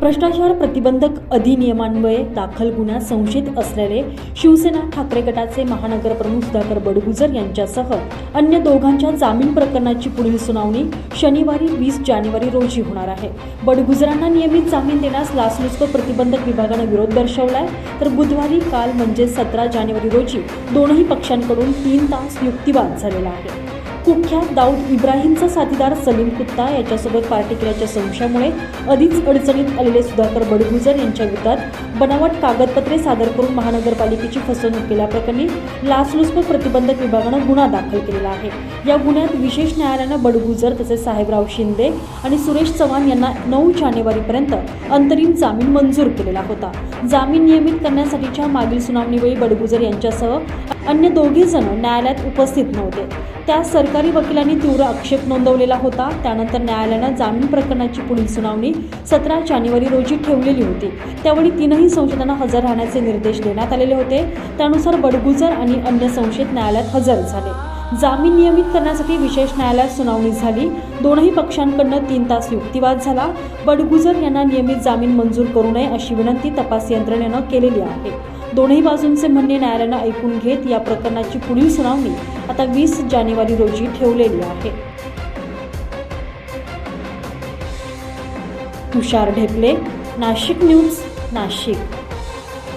भ्रष्टाचार प्रतिबंधक अधिनियमान्वये दाखल गुन्ह्यात संशयित असलेले शिवसेना ठाकरे गटाचे महानगर प्रमुख सुधाकर बडगुजर यांच्यासह अन्य दोघांच्या जामीन प्रकरणाची पुढील सुनावणी शनिवारी वीस जानेवारी रोजी होणार आहे. बडगुजरांना नियमित जामीन देण्यास लाचलुचपत प्रतिबंधक विभागानं विरोध दर्शवलाय. तर बुधवारी काल म्हणजे सतरा जानेवारी रोजी दोनही पक्षांकडून तीन तास युक्तिवाद झालेला आहे. कुख्यात दाऊद इब्राहिमचा साथीदार सलीम कुत्ता याच्यासोबत पार्टी केल्याच्या संशयामुळे आधीच अडचणीत आलेले सुधाकर बडगुजर यांच्या विरोधात बनावट कागदपत्रे सादर करून महानगरपालिकेची फसवणूक केल्याप्रकरणी लाचलुचपत प्रतिबंधक विभागानं गुन्हा दाखल केलेला आहे. या गुन्ह्यात विशेष न्यायालयानं बडगुजर तसेच साहेबराव शिंदे आणि सुरेश चव्हाण यांना नऊ जानेवारीपर्यंत अंतरिम जामीन मंजूर केलेला होता. जामीन नियमित करण्यासाठीच्या मागील सुनावणीवेळी बडगुजर यांच्यासह अन्य दोघे जण न्यायालयात उपस्थित नव्हते. त्या सरकार वकिलांनी तीव्र आक्षेप नोंदवलेला होता. त्यानंतर न्यायालयानं जामीन प्रकरणाची पुढील सुनावणी सतरा जानेवारी रोजी ठेवलेली होती. त्यावेळी तीनही संशयितांना हजर राहण्याचे निर्देश देण्यात आलेले होते. त्यानुसार बडगुजर आणि अन्य संशयित न्यायालयात हजर झाले. जामीन नियमित करण्यासाठी विशेष न्यायालयात सुनावणी झाली. दोनही पक्षांकडनं तीन तास युक्तिवाद झाला. बडगुजर यांना नियमित जामीन मंजूर करू नये अशी विनंती तपास यंत्रणेनं केलेली आहे. दोन्ही बाजूंचे म्हणणे न्यायालयानं ऐकून घेत या प्रकरणाची पुढील सुनावणी आता वीस जानेवारी रोजी ठेवलेली आहे. तुषार ढेपले नाशिक न्यूज नाशिक.